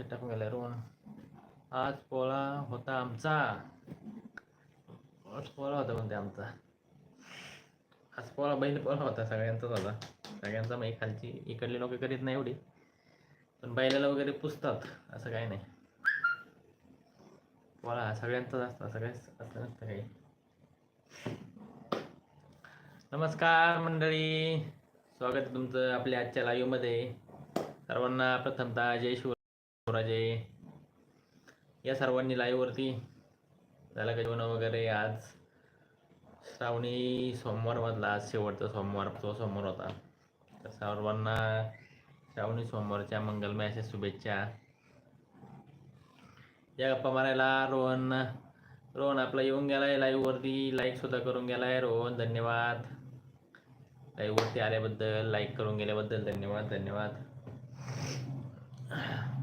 Message टाकून गेला आज पोळा होता आमचा आज पोळा होता म्हणते आमचा आज पोळा बैल पोळा होता सगळ्यांचाच होता सगळ्यांचा मग खालची इकडले लोक करीत नाही एवढी पण बैलाला वगैरे पुसतात असं काही नाही पोळा हा सगळ्यांचाच असतो सगळ्याच असं नसतं काही नमस्कार मंडळी स्वागत आहे तुमचं आपल्या आजच्या लाईव्हमध्ये सर्वांना प्रथमतः जय शिवराजे या सर्वांनी लाईव्हवरती झालं का जेवण वगैरे आज? श्रावणी सोमवारमधला आज शेवटचा सोमवार तो सोमवार होता. तर सर्वांना श्रावणी सोमवारच्या मंगलमय अशा शुभेच्छा. या गप्पा मारायला रोहन रोहन आपला येऊन गेलाय लाईव्हवरती लाईक सुद्धा करून गेलाय रोहन धन्यवाद. लाईव्हवरती आल्याबद्दल लाईक करून गेल्याबद्दल धन्यवाद धन्यवाद.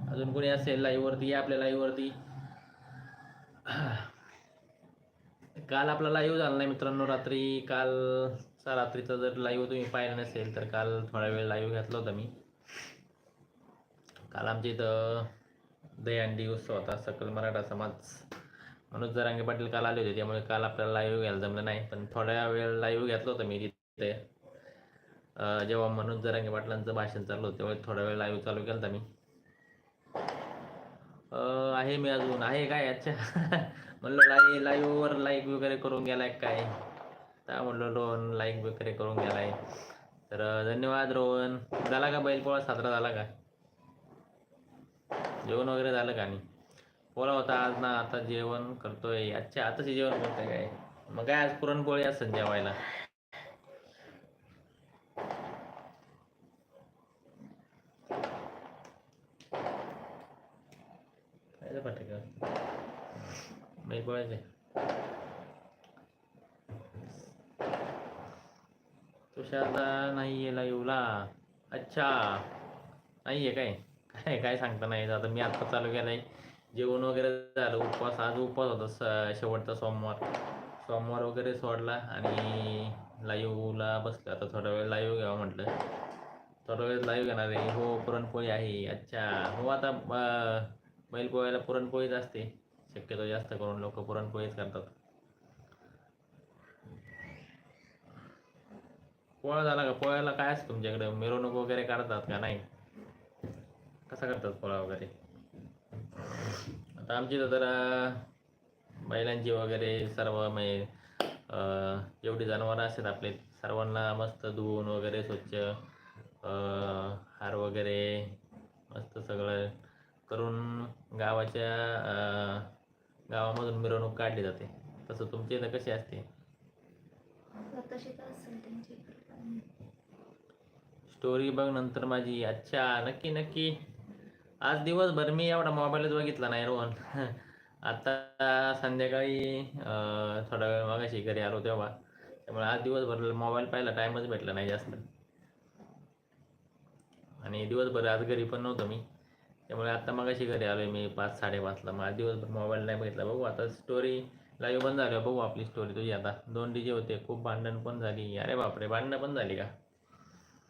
अजून कोणी असेल लाईव्हवरती या आपल्या लाईव्हवरती काल आपला लाईव्ह झाला नाही मित्रांनो रात्री. कालचा रात्रीचा जर लाईव्ह तुम्ही पाहिला नसेल तर काल थोडा वेळ लाईव्ह घातला होता मी. काल आमच्या इथं दहीहंडी उत्सव होता सकल मराठा समाज. मनोज जरांगे पाटील काल आले होते त्यामुळे काल आपल्याला लाईव्ह घ्यायला जमलं नाही. पण थोड्या वेळ लाईव्ह घेतलं होतं मी तिथे. जेव्हा मनोज जरांगे पाटलांचं भाषण चालू होतं तेव्हा थोडा वेळ लाईव्ह चालू केलं होता मी. आहे मी अजून आहे काय अच्छा म्हणलं लाई लाईव्हवर लाईक वगैरे करून गेलाय काय? त्या म्हणलं रोहन लाईक वगैरे करून गेलाय. तर धन्यवाद रोहन. झाला का बैलपोळा साजरा झाला का? जेवण वगैरे झालं का नाही? पोळा होता आज ना आता जेवण करतोय. अच्छा आताच जेवण करतोय काय? मग काय आज पुरणपोळी असत जेवायला काय पाठे का बैलपोळ्याचे तुषारदा नाही आहे लाईव्हला अच्छा. नाही आहे काय? काय काय सांगता नाही आता मी आत्ता चालू केलंय. जेवण वगैरे झालं. उपवास आज उपवास होता स- शेवटचा सोमवार. सोमवार वगैरे सोडला आणि लाईव्हला बसलं. आता थोडा वेळ लाईव्ह घ्यावं म्हटलं. थोडा वेळ लाईव्ह घेणार आहे. हो पुरणपोळी आहे. अच्छा. हो आता बैलपोळ्याला पुरणपोळीच असते. शक्यतो जास्त करून लोक पुरणपोळीच करतात. पोळा झाला का? पोळ्याला काय असतं तुमच्याकडे? मिरवणूक वगैरे काढतात का नाही? कसा करतात पोळा वगैरे? आता आमची तर जरा बैलांची वगैरे सर्व म्हणजे जेवढी जनावरं असतात आपले सर्वांना मस्त धुवून वगैरे स्वच्छ हार वगैरे मस्त सगळं करून गावाच्या गावामधून मिरवणूक काढली जाते. तसं तुमच्या इथं कशी असते. स्टोरी बघ नंतर माझी. अच्छा नक्की नक्की. आज दिवसभर मी एवढा मोबाईलच बघितला नाही रोहन. आता संध्याकाळी थोडा वेळ मागाशी घरी आलो तेव्हा. त्यामुळे आज दिवसभर मोबाईल पाहायला टाईमच भेटला नाही जास्त. आणि दिवसभर आज घरी पण नव्हतो मी. त्यामुळे आता मागाशी घरी आलोय मी पाच साडेपाचला. आज दिवसभर मोबाईल नाही बघितला. बघू आता स्टोरी लाईव्ह बंद झाली बघू आपली स्टोरी तुझी आता. दोन डीजे होते खूप भांडण पण झाली. अरे बापरे भांडणं पण झाली का?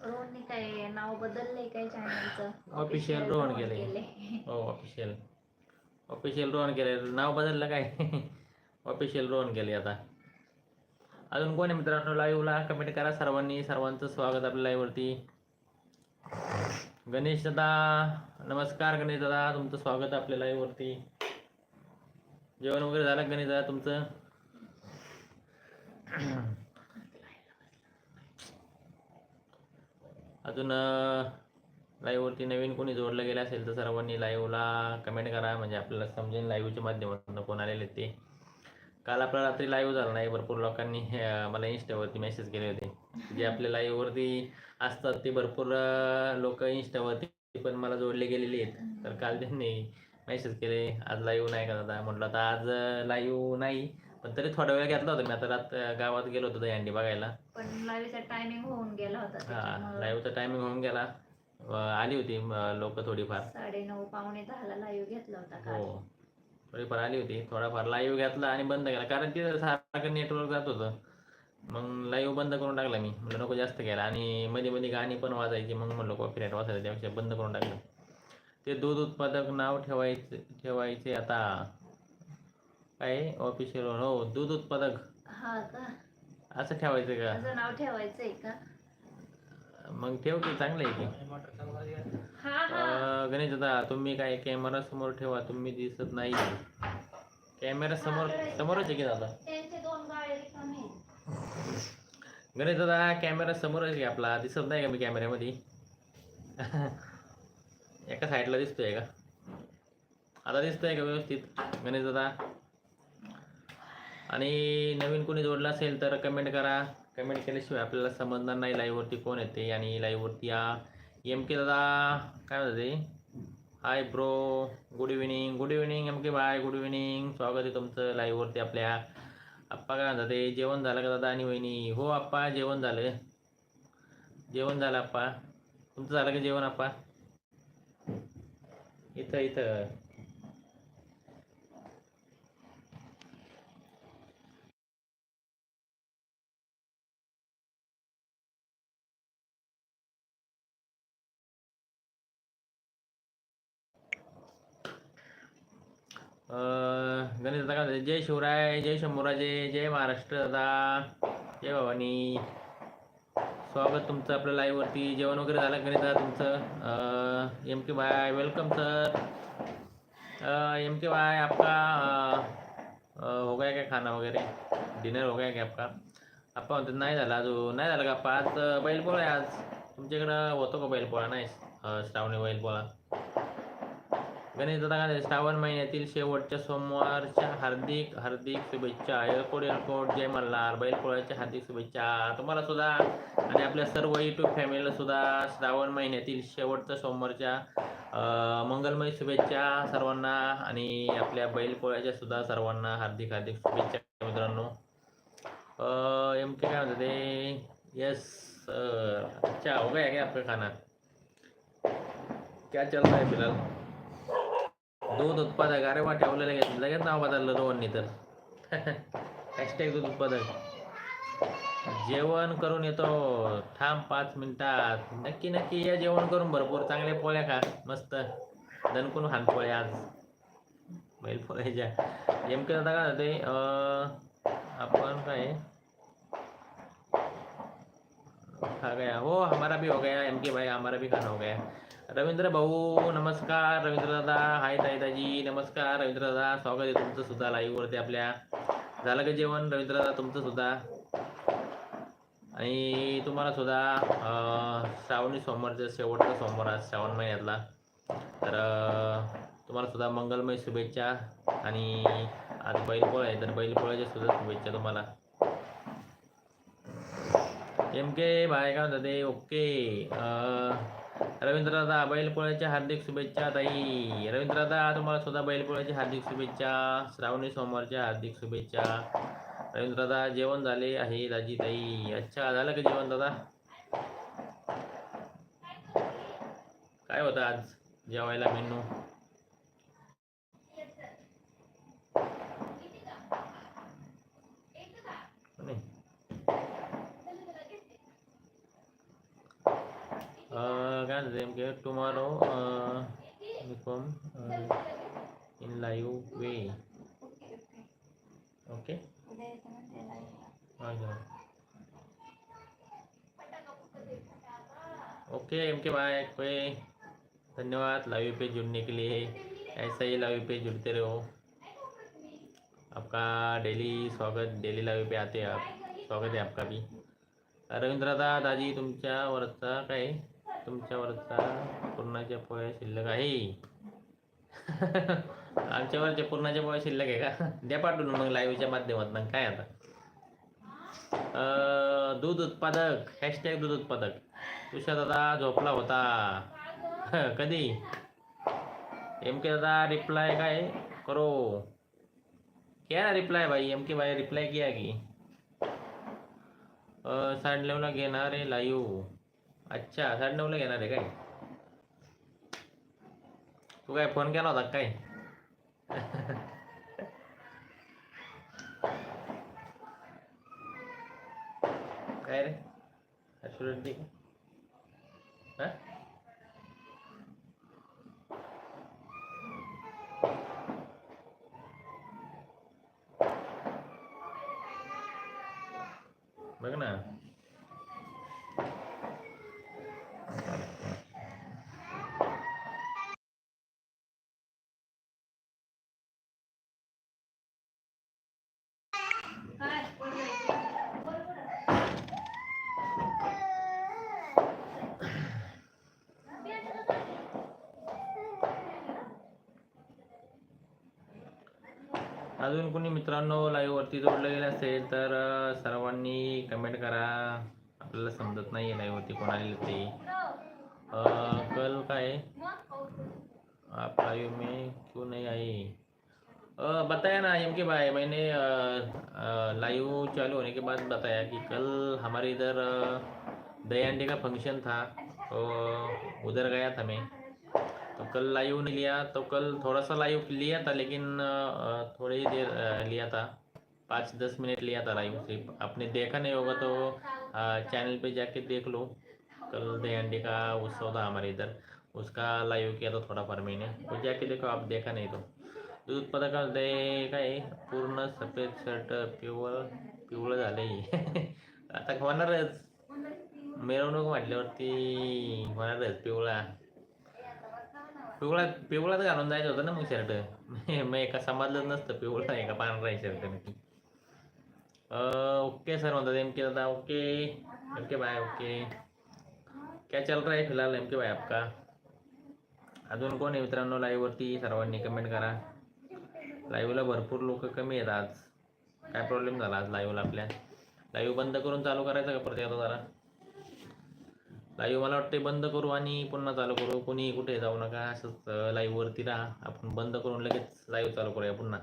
रोहनने काय नाव बदललंय काय चॅनलचं Official रोहन केलंय. हो ऑफिशियल ऑफिशियल रोहन केले नाव बदललं काय? ऑफिशियल रोहन केले आता. अजून कोणी मित्रांनो? लाईव्हला कमेंट करा. सर्वांनी सर्वांचं स्वागत आपल्या लाईव्हवरती गणेश दादा नमस्कार गणेश दादा तुमचं स्वागत आहे आपल्या लाईव्हवरती जेवण वगैरे झालं गणेश दादा तुमचं? अजून लाईव्हवरती नवीन कोणी जोडलं गेलं असेल तर सर्वांनी लाईव्हला कमेंट करा. म्हणजे आपल्याला समजेल लाईव्हच्या माध्यमातून कोण आलेले ते. काल आपला रात्री लाईव्ह झाला नाही भरपूर लोकांनी मला इंस्टावरती मेसेज केले होते. जे आपल्या लाईव्हवरती असतात ते भरपूर लोक इंस्टावरती पण मला जोडले गेलेले आहेत. तर काल त्यांनी मेसेज केले आज लाईव्ह नाही का दादा? म्हटलं आता आज लाईव्ह नाही. पण तरी थोडा वेळ घेतला होता मी. आता रात गावात गेलो होतो दहीहंडी बघायला. पण लाईव्हचा टायमिंग होऊन गेला होता हा लाईव्हचा टायमिंग होऊन गेला. आली होती लोक थोडीफार. साडे नऊ पावणे दहाला लाईव्ह घेतला होता हो. थोडीफार आली होती. थोडाफार लाईव्ह घेतला आणि बंद केला. कारण तिथं सारखं नेटवर्क जात होतं. मग लाईव्ह बंद करून टाकला मी. म्हणलं नको जास्त केला आणि मध्ये मध्ये गाणी पण वाजायची. मग म्हणलं कॉपीराईट वाजायला त्यापेक्षा बंद करून टाकलं. ते दूध उत्पादक नाव ठेवायचे ठेवायचे आता. काय? ऑफिशियल हो दूध उत्पादक. हा का? असं ठेवायचं का? असं नाव ठेवायचंय का? मग ठेव की चांगलं आहे की. हा हा. अं, गणेश दादा तुम्ही काय कॅमेरा समोर ठेवा. तुम्ही दिसत नाही. कॅमेरा समोर समोरच आहे की दादा दोन गाळे रिकामे आहेत. गणेश दादा कॅमेरा समोरच घ्या आपला. दिसत नाही का मी कॅमेऱ्यामध्ये एका साईडला दिसतोय का? आता दिसतोय का व्यवस्थित गणेश दादा? आणि नवीन कोणी जोडला असेल तर कमेंट करा. कमेंट केल्याशिवाय आपल्याला समजणार नाही लाईव्हवरती कोण येते आणि लाईव्हवरती या एम के दादा काय म्हणतात hi bro good evening good evening M K bye good evening स्वागत आहे तुमचं लाईव्हवरती आपल्या आप्पा काय म्हणतात ते जेवण झालं का दादा आणि वहिनी? हो आप्पा जेवण झालं. जेवण झालं आप्पा? तुमचं झालं का जेवण आप्पा? इथं इथं. गणेश दादा काय जय शिवराय जय शंभूराजे जय महाराष्ट्र दादा जय भवानी. स्वागत तुमचं आपल्या लाईव्हवरती जेवण वगैरे झालं गणेश दादा तुमचं? M K bye welcome sir M K bye आपका हो गया क्या खाना वगैरे? डिनर हो गया क्या आपका? आप्पा म्हणतात नाही झालं अजून. नाही झालं का पाच बैलपोळा आहे आज. तुमच्याकडं होतो का बैलपोळा? नाही श्रावणी बैलपोळा. गणेश दादा काय श्रावण महिन्यातील शेवटच्या सोमवारच्या हार्दिक हार्दिक शुभेच्छा. एअरपोर्ट एअरपोर्ट जय मल्हार. बैलपोळ्याच्या हार्दिक शुभेच्छा. तुम्हाला सुद्धा आणि आपल्या सर्व युट्यूब फॅमिलीला सुद्धा श्रावण महिन्यातील शेवटच्या सोमवारच्या मंगलमय शुभेच्छा सर्वांना आणि आपल्या बैलपोळ्याच्या सुद्धा सर्वांना हार्दिक हार्दिक शुभेच्छा मित्रांनो. एम के काय म्हणतात ते? यस अच्छा हो गया क्या आपका खाना? क्या चल रहा है फिलहाल? दूध उत्पादक अरे वा ठेवलं लगेच लगेच नाव बदललं रोहननी तर. हॅशटॅग दूध उत्पादक. जेवण करून येतो. थांब पाच मिनिटात. नक्की नक्की या जेवण करून भरपूर चांगल्या पोळ्या खा. मस्त. दणकून खान पोळ्या आज. बैल पोळ्याच्या. नेमकं आता काय होते आपण काय? खा गया. हो हमारा भी हो गया. एम के भाई हमारा भी खाना हो गया. रवींद्र भाऊ नमस्कार. रवींद्र दादा हाय ताई दाजी नमस्कार. रवींद्र दादा स्वागत आहे तुमचं सुद्धा लाईव्ह वरती आपल्या. झालं का जेवण? रवींद्र दादा तुमचं सुद्धा? आणि तुम्हाला सुद्धा श्रावणी सोमवारचा शेवटचा सोमवार आज श्रावण महिन्यातला. तर तुम्हाला सुद्धा मंगलमय शुभेच्छा आणि आज बैलपोळा आहे. तर बैलपोळ्याच्या सुद्धा शुभेच्छा तुम्हाला. एम के बाय काय म्हणतात ते? ओके. रवींद्र दादा बैलपोळ्याच्या हार्दिक शुभेच्छा ताई. रवींद्रदा तुम्हाला सुद्धा बैलपोळ्याच्या हार्दिक शुभेच्छा श्रावणी सोमवारच्या हार्दिक शुभेच्छा. रवींद्र दादा जेवण झाले आहे दाजी ताई. अच्छा झालं का जेवण दादा? काय होतं आज जेवायला मेनू नाही Uh, काय म्हणते नेमके tomorrow become in live way okay okay M K bye कोई धन्यवाद लाइव पे जुड़ने के लिए। ऐसा ही लाइव पे जुड़ते रहो। आपका डेली स्वागत डेली लाइव पे आते हैं आप। स्वागत है आपका भी। रवींद्र दादा दाजी तुमच्यावरचा काय तुमच्यावरचा पूर्णाच्या पोळ्या शिल्लक आहे. आमच्यावरच्या पूर्णाच्या पोळ्या शिल्लक आहे का? द्या पाठवून मग लाईव्हच्या माध्यमातून. काय आता? दूध उत्पादक हॅशटॅग दूध उत्पादक. तुषार दादा झोपला होता. कधी? एम के दादा रिप्लाय काय? करो. क्या ना रिप्लाय भाई? एम के भाई रिप्लाय किया की? साडे नऊला घेणार आहे लाईव्ह अच्छा साडे नऊला घेणार आहे काय? तू काय फोन केला होता काय? काय रे? ॲश्युरेंटी हा? अजून कोणी मित्रांनो लाईव्ह वरती गेलं असेल तर अं, सर्वांनी कमेंट करा. आपल्याला समजत नाही लाईव्ह वरती कोण आलेले ते अं, कल काय? आप लाइव में क्यों नहीं आई बताया ना एम के भाई मैंने लाइव चालू होने के बाद बताया कि कल हमारे इधर अ, दयांडे का फ़ंक्शन था तो उधर गया था मैं। तो कल लाइव नहीं लिया तो कल थोड़ा सा लाइव लिया था, लेकिन थोड़ी ही देर लिया था। पाँच दस मिनट लिया था लाइव सिर्फ़ आपने देखा नहीं होगा तो चैनल पे जाके देख लो। कल दयांडे का उत्सव था हमारे इधर। उसका लाइव किया था थोडाफार मैंने वो जाके देखो, आप देखा नहीं तो। दूध उत्पादकामध्ये काय पूर्ण सफ़ेद शर्ट पिवळ पिवळं झालंय आता होणारच मिरवणूक म्हटल्यावरती होणारच पिवळा पिवळा पिवळाच घालून जायचं होतं ना मग शर्ट मग एका समजलंच नसतं पिवळा नाही का पांढरा आहे शर्ट नक्की ओके सर म्हणतात एम के दादा okay. M K bye okay. क्या चल रहा है फिलहाल एम के भाई आपका? अजून कोण आहे मित्रांनो लाईव्हवरती सर्वांनी कमेंट करा. लाईव्हला भरपूर लोक कमी आहेत आज. काय प्रॉब्लेम झाला आज लाईव्हला आपल्या? लाईव्ह बंद करून चालू करायचं का परत जरा? लाईव्ह मला वाटते बंद करू आणि पुन्हा चालू करू. कोणी कुठे जाऊ नका. असंच लाईव्ह वरती राहा. आपण बंद करून लगेच लाईव्ह चालू करूया पुन्हा.